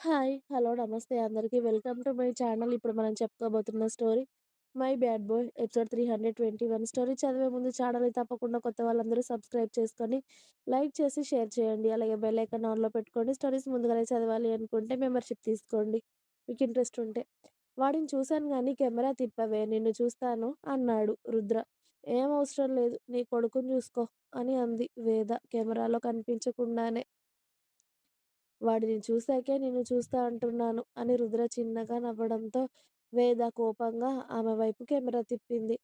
Hi. Hello. నమస్తే అందరికీ welcome to my channel. ఇప్పుడు మనం చెప్పుకోబోతున్న story 'my bad boy' episode 321 story చదివే ముందు ఛానల్‌ని తప్పకుండా కొత్త వాళ్ళందరూ సబ్స్క్రైబ్ చేసుకొని, లైక్ చేసి, షేర్ చేయండి. అలాగే బెల్ ఐకాన్ ఆన్‌లో పెట్టుకోండి. స్టోరీస్ ముందుగానే చదవాలి అనుకుంటే మెంబర్‌షిప్ తీసుకోండి. మీకు ఇంట్రెస్ట్ ఉంటే. వాడిని చూశాను కానీ కెమెరా తిప్పవే నిన్ను చూస్తాను అన్నాడు రుద్ర. ఏం అవసరం లేదు. నీ కొడుకుని చూసుకో అని అంది వేద కెమెరాలో కనిపించకుండానే. వాడిని చూశాకే నిన్ను చూస్తా అంటున్నాను అని రుద్ర చిన్నగా నవ్వడంతో వేద కోపంగా ఆమె వైపు కెమెరా తిప్పింది.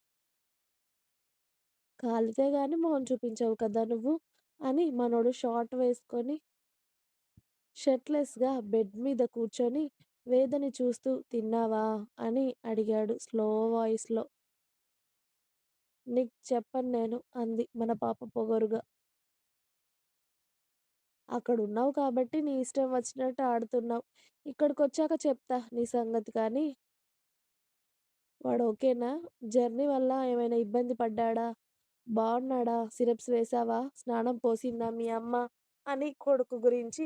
కాలితే గాని మొహం చూపించావు కదా నువ్వు అని మనోడు షార్ట్ వేసుకొని షర్ట్‌లెస్‌గా బెడ్ మీద కూర్చొని వేదని చూస్తూ తిన్నావా? అని అడిగాడు స్లో వాయిస్‌లో. నీకు చెప్పను నేను అంది మన పాప పొగరుగా. అక్కడున్నావు కాబట్టి నీ ఇష్టం వచ్చినట్టు ఆడుతున్నావు. ఇక్కడికొచ్చాక చెప్తా నీ సంగతి కానీ వాడు ఓకేనా? జర్నీ వల్ల ఏమైనా ఇబ్బంది పడ్డాడా? బావున్నాడా? సిరప్స్ వేశావా? స్నానం పోసిందా మీ అమ్మ? అని కొడుకు గురించి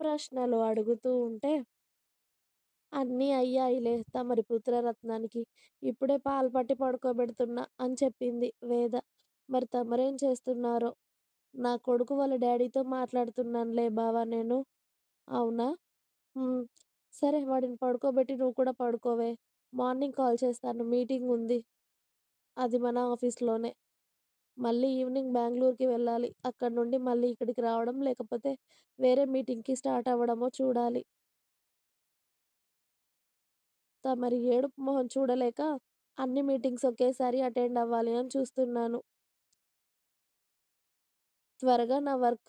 ప్రశ్నలు అడుగుతూ ఉంటే అన్నీ అయ్యాయిలే తమరి పుత్రరత్నానికి. ఇప్పుడే పాలు పట్టి పడుకోబెడుతున్నా అని చెప్పింది వేద. మరి తమరేం చేస్తున్నారో? నా కొడుకు వాళ్ళ డాడీతో మాట్లాడుతున్నానులే బావా నేను. అవునా? హ్మ్. సరే వాడిని పడుకోబెట్టి నువ్వు కూడా పడుకోవే. మార్నింగ్ కాల్ చేస్తాను మీటింగ్ ఉంది. అది మన ఆఫీస్‌లోనే. మళ్ళీ ఈవినింగ్ బెంగుళూరుకి వెళ్ళాలి. అక్కడి నుండి మళ్ళీ ఇక్కడికి రావడం లేకపోతే వేరే మీటింగ్‌కి స్టార్ట్ అవ్వడమో చూడాలి. తమరి ఏడుపు మొహం చూడలేక అన్ని మీటింగ్స్ ఒకేసారి అటెండ్ అవ్వాలి అని చూస్తున్నాను. త్వరగా నా వర్క్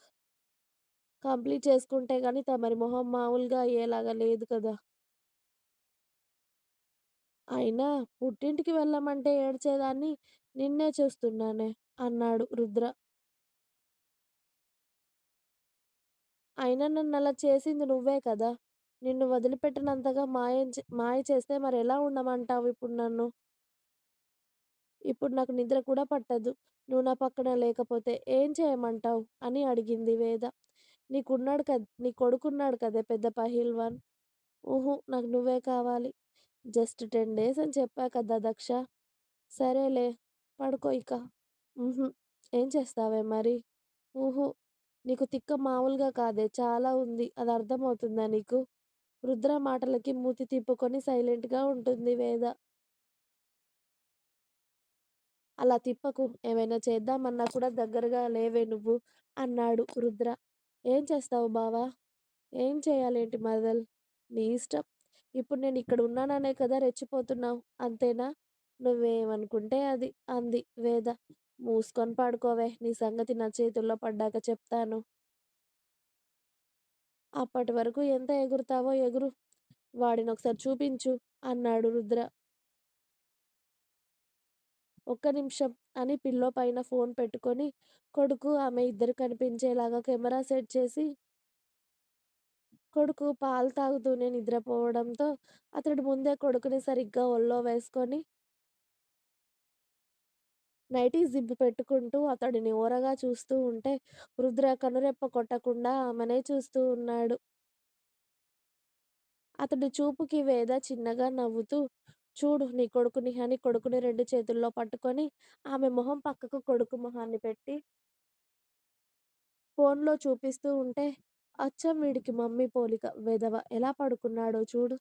కంప్లీట్ చేసుకుంటే గానీ తమరి మొహం మామూలుగా అయ్యేలాగా లేదు కదా! అయినా పుట్టింటికి వెళ్ళమంటే ఏడ్చేదాన్ని నిన్నే చూస్తున్నానే అన్నాడు రుద్ర. అయినా నన్నలా చేసింది నువ్వే కదా! నిన్ను వదిలిపెట్టనంతగా మాయం చే మాయ చేస్తే మరెలా ఉండమంటావు ఇప్పుడు నన్ను? ఇప్పుడు నాకు నిద్ర కూడా పట్టదు. నువ్వు నా పక్కన లేకపోతే. ఏం చేయమంటావు? అని అడిగింది వేద. నీకున్నాడు కద నీ కొడుకున్నాడు కదే పెద్ద పహిల్వాన్ ఊహు నాకు నువ్వే కావాలి. జస్ట్ టెన్ డేస్ అని చెప్పా కదా దక్ష. సరేలే పడుకో ఇక. ఏం చేస్తావే మరి? ఊహు నీకు తిక్క మామూలుగా కాదే చాలా ఉంది. అది అర్థమవుతుందా నీకు? రుద్ర మాటలకి మూతి తిప్పుకొని సైలెంట్‌గా ఉంటుంది వేద. అలా తిప్పకు. ఏమైనా చేద్దామన్నా కూడా దగ్గరగా లేవే నువ్వు అన్నాడు రుద్ర. ఏం చేస్తావు బావా? ఏం చేయాలేంటి మరదల్? నీ ఇష్టం. ఇప్పుడు నేను ఇక్కడ ఉన్నాననే కదా రెచ్చిపోతున్నావు. అంతేనా? నువ్వేమనుకుంటే అది అంది వేద. మూసుకొని పాడుకోవే నీ సంగతి నా చేతుల్లో పడ్డాక చెప్తాను. అప్పటి వరకు ఎంత ఎగురుతావో ఎగురు. వాడిని ఒకసారి చూపించు అన్నాడు రుద్ర. ఒక్క నిమిషం అని పిల్లో పైన ఫోన్ పెట్టుకొని కొడుకు, ఆమె ఇద్దరు కనిపించేలాగా కెమెరా సెట్ చేసి కొడుకు పాలు తాగుతూనే నిద్రపోవడంతో అతడు ముందే కొడుకుని సరిగ్గా ఒళ్ళో వేసుకొని నైటీ జిబ్ పెట్టుకుంటూ అతడిని ఓరగా చూస్తూ ఉంటే రుద్ర కనురెప్ప కొట్టకుండా ఆమెనే చూస్తూ ఉన్నాడు. అతడి చూపుకి వేద చిన్నగా నవ్వుతూ చూడు నీ కొడుకుని అని కొడుకుని రెండు చేతుల్లో పట్టుకొని ఆమె మొహం పక్కకు కొడుకు మొహాన్ని పెట్టి ఫోన్లో చూపిస్తూ ఉంటే అచ్చం వీడికి మమ్మీ పోలిక వెధవ ఎలా పడుకున్నాడో చూడు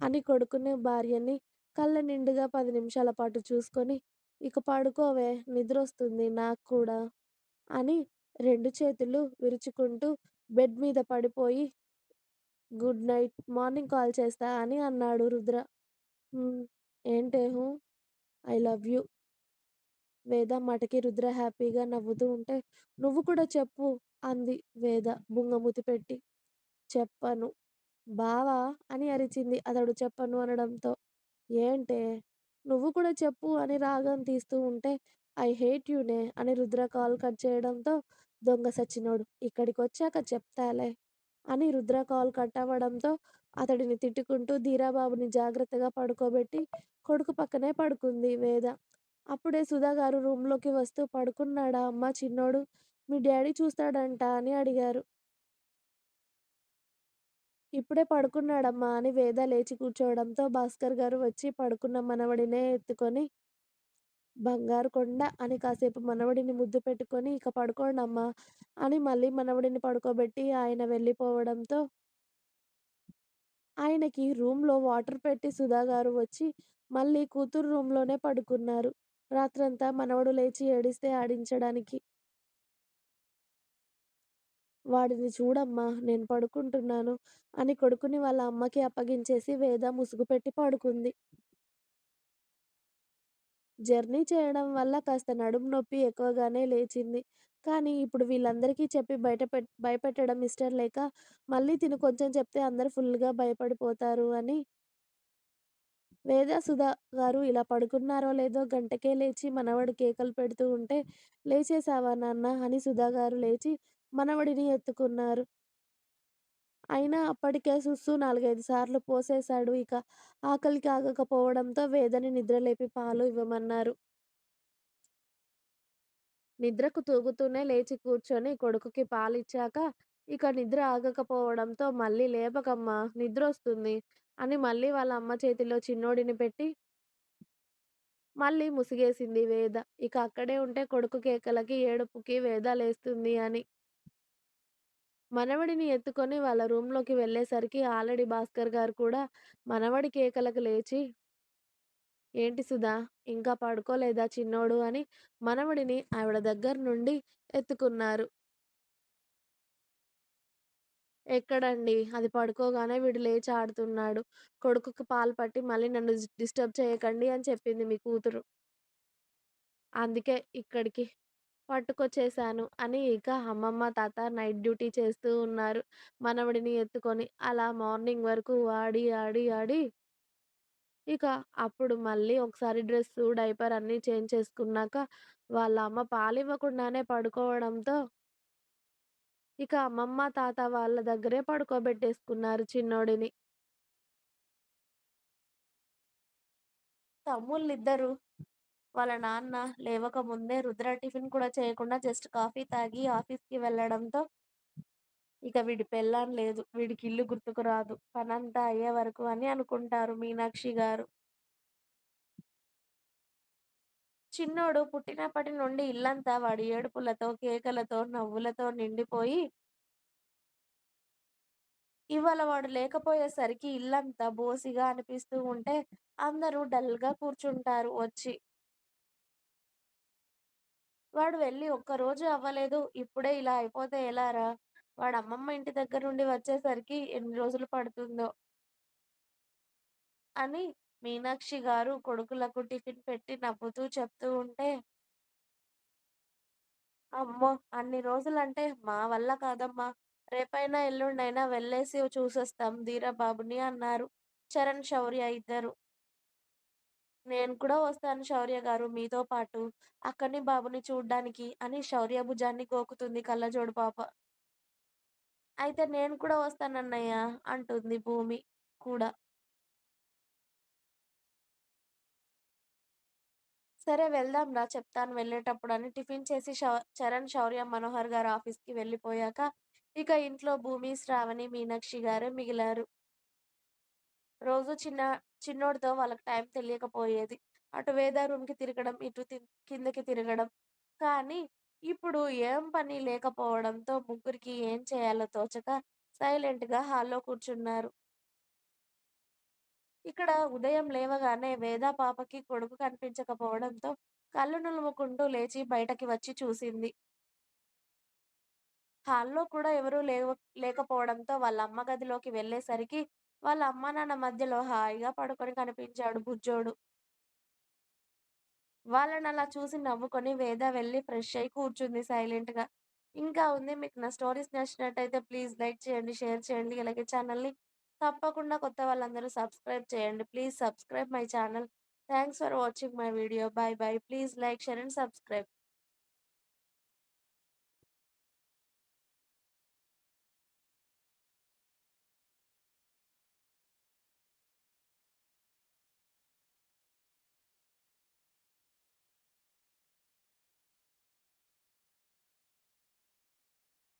అని కొడుకునే భార్యని కళ్ళ నిండుగా పది నిమిషాల పాటు చూసుకొని ఇక పడుకోవే నిద్రొస్తుంది నాకు కూడా అని రెండు చేతులు విరుచుకుంటూ బెడ్ మీద పడిపోయి గుడ్ నైట్ మార్నింగ్ కాల్ చేస్తా అని అన్నాడు రుద్ర. హ్మ్. ఏంటే ఐ లవ్ యూ. వేద మాటకి రుద్ర హ్యాపీగా నవ్వుతూ ఉంటే నువ్వు కూడా చెప్పు అంది వేద బుంగమూతి పెట్టి. చెప్పను. బావా అని అరిచింది అతడు చెప్పను అనడంతో. ఏంటే? నువ్వు కూడా చెప్పు అని రాగం తీస్తూ ఉంటే ఐ హేట్ యునే' అని రుద్ర కాల్ కట్ చేయడంతో దొంగ సచ్చినోడు ఇక్కడికొచ్చాక చెప్తాలే అని రుద్ర కాల్ కట్ అవ్వడంతో అతడిని తిట్టుకుంటూ ధీరాబాబుని జాగ్రత్తగా పడుకోబెట్టి కొడుకు పక్కనే పడుకుంది వేద. అప్పుడే సుధా గారు రూమ్‌లోకి వస్తూ పడుకున్నాడా అమ్మా చిన్నోడు? మీ డాడీ చూస్తాడంట అని అడిగారు. ఇప్పుడే పడుకున్నాడమ్మా అని వేద లేచి కూర్చోవడంతో భాస్కర్ గారు వచ్చి పడుకున్న మనవడినే ఎత్తుకొని బంగారు కొండ అని కాసేపు మనవడిని ముద్దు పెట్టుకొని ఇక పడుకోండమ్మా అని మళ్ళీ మనవడిని పడుకోబెట్టి ఆయన వెళ్ళిపోవడంతో ఆయనకి రూమ్‌లో వాటర్ పెట్టి సుధా గారు వచ్చి మళ్ళీ కూతురు రూమ్‌లోనే పడుకున్నారు. రాత్రంతా మనవడు లేచి ఏడిస్తే ఆడించడానికి. వాడిని చూడమ్మా నేను పడుకుంటున్నాను అని కొడుకుని వాళ్ళ అమ్మకి అప్పగించేసి వేద ముసుగు పెట్టి పడుకుంది. జర్నీ చేయడం వల్ల కాస్త నడుము నొప్పి ఎక్కువగానే లేచింది. కానీ ఇప్పుడు వీళ్ళందరికీ చెప్పి బయట పెట్ భయపెట్టడం ఇష్టం లేక మళ్ళీ తిను కొంచెం చెప్తే అందరూ ఫుల్‌గా భయపడిపోతారు అని వేద, సుధా గారు ఇలా పడుకున్నారో లేదో గంటకే లేచి మనవడు కేకలు పెడుతూ ఉంటే, "లేచేశావా నాన్నా" అని సుధా గారు లేచి మనవడిని ఎత్తుకున్నారు. అయినా అప్పటికే సుస్సు 4, 5 సార్లు పోసేశాడు. ఇక ఆకలికి ఆగకపోవడంతో వేదని నిద్రలేపి పాలు ఇవ్వమన్నారు. నిద్రకు తూగుతూనే లేచి కూర్చొని కొడుకుకి పాలిచ్చాక, ఇక నిద్ర ఆగకపోవడంతో "మళ్ళీ లేపకమ్మా నిద్రొస్తుంది" అని మళ్ళీ వాళ్ళ అమ్మ చేతిలో చిన్నోడిని పెట్టి మళ్ళీ ముసిగేసింది వేద. ఇక అక్కడే ఉంటే కొడుకు కేకలకి, ఏడుపుకి వేద లేస్తుంది అని. మనవడిని ఎత్తుకొని వాళ్ళ రూమ్‌లోకి వెళ్ళేసరికి ఆల్రెడీ భాస్కర్ గారు కూడా మనవడి కేకలకు లేచి, "ఏంటి సుధా ఇంకా పడుకోలేదా చిన్నోడు" అని మనవడిని ఆవిడ దగ్గర నుండి ఎత్తుకున్నారు. ఎక్కడండి అది పడుకోగానే వీడు లేచి ఆడుతున్నాడు. కొడుకుకి పాలు పట్టి మళ్ళీ నన్ను డిస్టర్బ్ చేయకండి అని చెప్పింది మీ కూతురు. అందుకే ఇక్కడికి పట్టుకొచ్చేసాను అని ఇక అమ్మమ్మ, తాత నైట్ డ్యూటీ చేస్తూ ఉన్నారు. మనవడిని ఎత్తుకొని అలా మార్నింగ్ వరకు ఆడి, ఆడి, ఆడి ఇక అప్పుడు మళ్ళీ ఒకసారి డ్రెస్సు, డైపర్ అన్నీ చేంజ్ చేసుకున్నాక వాళ్ళ అమ్మ పాలివ్వకుండానే పడుకోవడంతో ఇక అమ్మమ్మ, తాత వాళ్ళ దగ్గరే పడుకోబెట్టేసుకున్నారు చిన్నోడిని. తమ్ముళ్ళిద్దరూ వాళ్ళ నాన్న లేవకముందే రుద్ర టిఫిన్ కూడా చేయకుండా జస్ట్ కాఫీ తాగి ఆఫీస్‌కి వెళ్ళడంతో ఇక వీడి పెళ్ళాం లేదు. వీడికి ఇల్లు గుర్తుకు రాదు. పనంతా అయ్యే వరకు అని అనుకుంటారు మీనాక్షి గారు. చిన్నోడు పుట్టినప్పటి నుండి ఇల్లంతా వాడి ఏడుపులతో, కేకలతో, నవ్వులతో నిండిపోయి ఇవాళ వాడు లేకపోయేసరికి ఇల్లంతా బోసిగా అనిపిస్తూ ఉంటే అందరూ డల్‌గా కూర్చుంటారు వచ్చి. వాడు వెళ్ళి ఒక్కరోజు అవ్వలేదు. ఇప్పుడే ఇలా అయిపోతే ఎలారా? వాడి అమ్మమ్మ ఇంటి దగ్గర నుండి వచ్చేసరికి ఎన్ని రోజులు పడుతుందో? అని మీనాక్షి గారు కొడుకులకు టిఫిన్ పెట్టి నవ్వుతూ చెప్తూ ఉంటే, అమ్మో! అన్ని రోజులంటే మా వల్ల కాదమ్మా! రేపైనా ఎల్లుండైనా వెళ్ళేసి చూసొస్తాం ధీరబాబుని అన్నారు చరణ్, శౌర్య ఇద్దరు. నేను కూడా వస్తాను శౌర్య గారు మీతో పాటు. అక్కని, బాబుని చూడ్డానికి అని శౌర్య భుజాన్ని గోకుతుంది కళ్ళజోడు పాప. అయితే నేను కూడా వస్తానన్నయ్య అంటుంది భూమి కూడా. సరే వెళ్దాం రా చెప్తాను వెళ్ళేటప్పుడు అని టిఫిన్ చేసి చరణ్, శౌర్య, మనోహర్ గారు ఆఫీస్‌కి వెళ్ళిపోయాక ఇక ఇంట్లో భూమి, శ్రావణి, మీనాక్షి గారు మిగిలారు. రోజు చిన్న చిన్నోడితో వాళ్ళకి టైం తెలియకపోయేది. అటు వేద రూమ్‌కి తిరగడం, ఇటు తి కిందకి తిరగడం. కానీ ఇప్పుడు ఏం పని లేకపోవడంతో ముగ్గురికి ఏం చేయాలో తోచక సైలెంట్‌గా హాల్‌లో కూర్చున్నారు. ఇక్కడ ఉదయం లేవగానే వేద పాపకి కొడుకు కనిపించకపోవడంతో కళ్ళు నులుముకుంటూ లేచి బయటకి వచ్చి చూసింది. హాల్‌లో కూడా ఎవరూ లేవ లేకపోవడంతో వాళ్ళ అమ్మ గదిలోకి వెళ్ళేసరికి వాళ్ళ అమ్మా, నాన్న మధ్యలో హాయిగా పడుకొని కనిపించాడు బుజ్జోడు. వాళ్ళనలా చూసి నవ్వుకొని వేద వెళ్ళి ఫ్రెష్ అయ్యి కూర్చుంది సైలెంట్‌గా. ఇంకా ఉంది మీకు నా స్టోరీస్ నచ్చినట్టయితే ప్లీజ్ లైక్ చేయండి, షేర్ చేయండి. అలాగే ఛానల్‌ని తప్పకుండా కొత్త వాళ్ళందరూ సబ్స్క్రైబ్ చేయండి. Please subscribe my channel. Thanks for watching my video. Bye bye. Please like, share and subscribe.